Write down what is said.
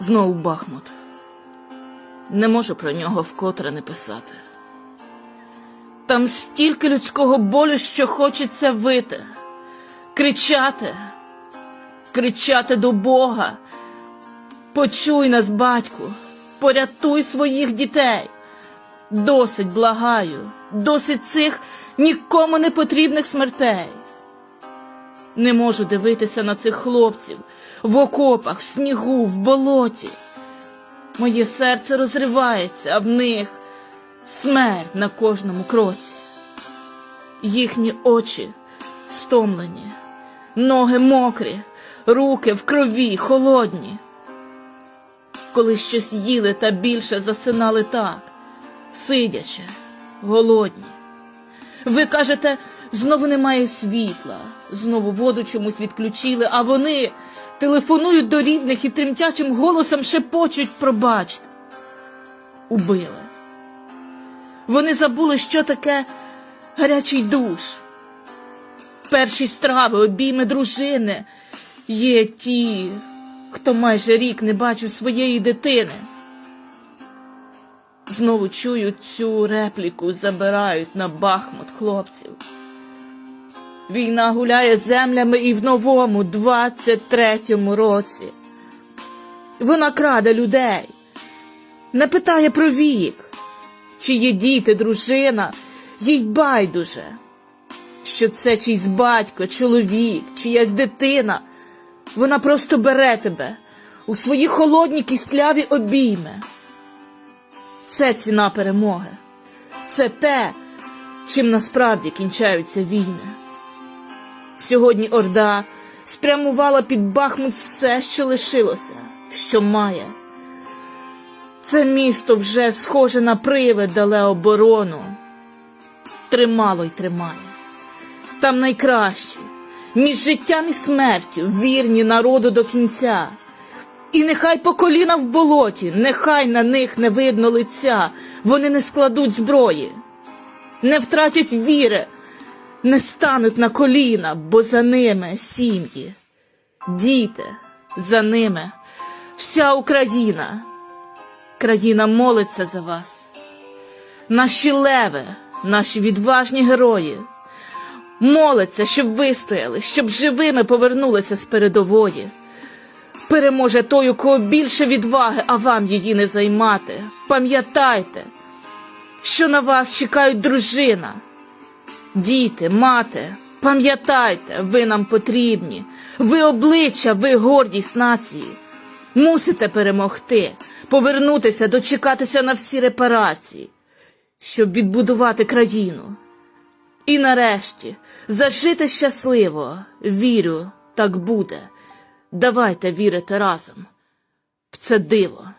Знову Бахмут. Не можу про нього вкотре не писати. Там стільки людського болю, що хочеться вити, кричати, кричати до Бога. Почуй нас, батьку, порятуй своїх дітей. Досить благаю, досить цих нікому не потрібних смертей. Не можу дивитися на цих хлопців в окопах, в снігу, в болоті. Моє серце розривається, а в них смерть на кожному кроці. Їхні очі стомлені, ноги мокрі, руки в крові, холодні. Коли щось їли та більше засинали так, сидячи, голодні. Ви кажете, знову немає світла, знову воду чомусь відключили, а вони телефонують до рідних і тремтячим голосом шепочуть пробачте. Убили. Вони забули, що таке гарячий душ. Перші страви, обійми дружини. Є ті, хто майже рік не бачив своєї дитини. Знову чую цю репліку, забирають на Бахмут хлопців. Війна гуляє землями і в новому 23-му році. Вона краде людей, не питає про вік, чи є діти, дружина, їй байдуже, що це чийсь батько, чоловік, чиясь дитина. Вона просто бере тебе у свої холодні кістляві обійми. Це ціна перемоги. Це те, чим насправді кінчаються війни. Сьогодні Орда спрямувала під Бахмут все, що лишилося, що має. Це місто вже схоже на привид дале оборону. Тримало й тримає. Там найкращі, між життям і смертю, вірні народу до кінця. І нехай по коліна в болоті, нехай на них не видно лиця, вони не складуть зброї, не втратять віри, не стануть на коліна, бо за ними сім'ї, діти, за ними вся Україна. Країна молиться за вас. Наші леви, наші відважні герої, молиться, щоб вистояли, щоб живими повернулися з передової. Переможе той, у кого більше відваги, а вам її не займати. Пам'ятайте, що на вас чекають дружина, діти, мати. Пам'ятайте, ви нам потрібні, ви обличчя, ви гордість нації. Мусите перемогти, повернутися, дочекатися на всі репарації, щоб відбудувати країну. І нарешті зажити щасливо, вірю, так буде. Давайте вірити разом в це диво.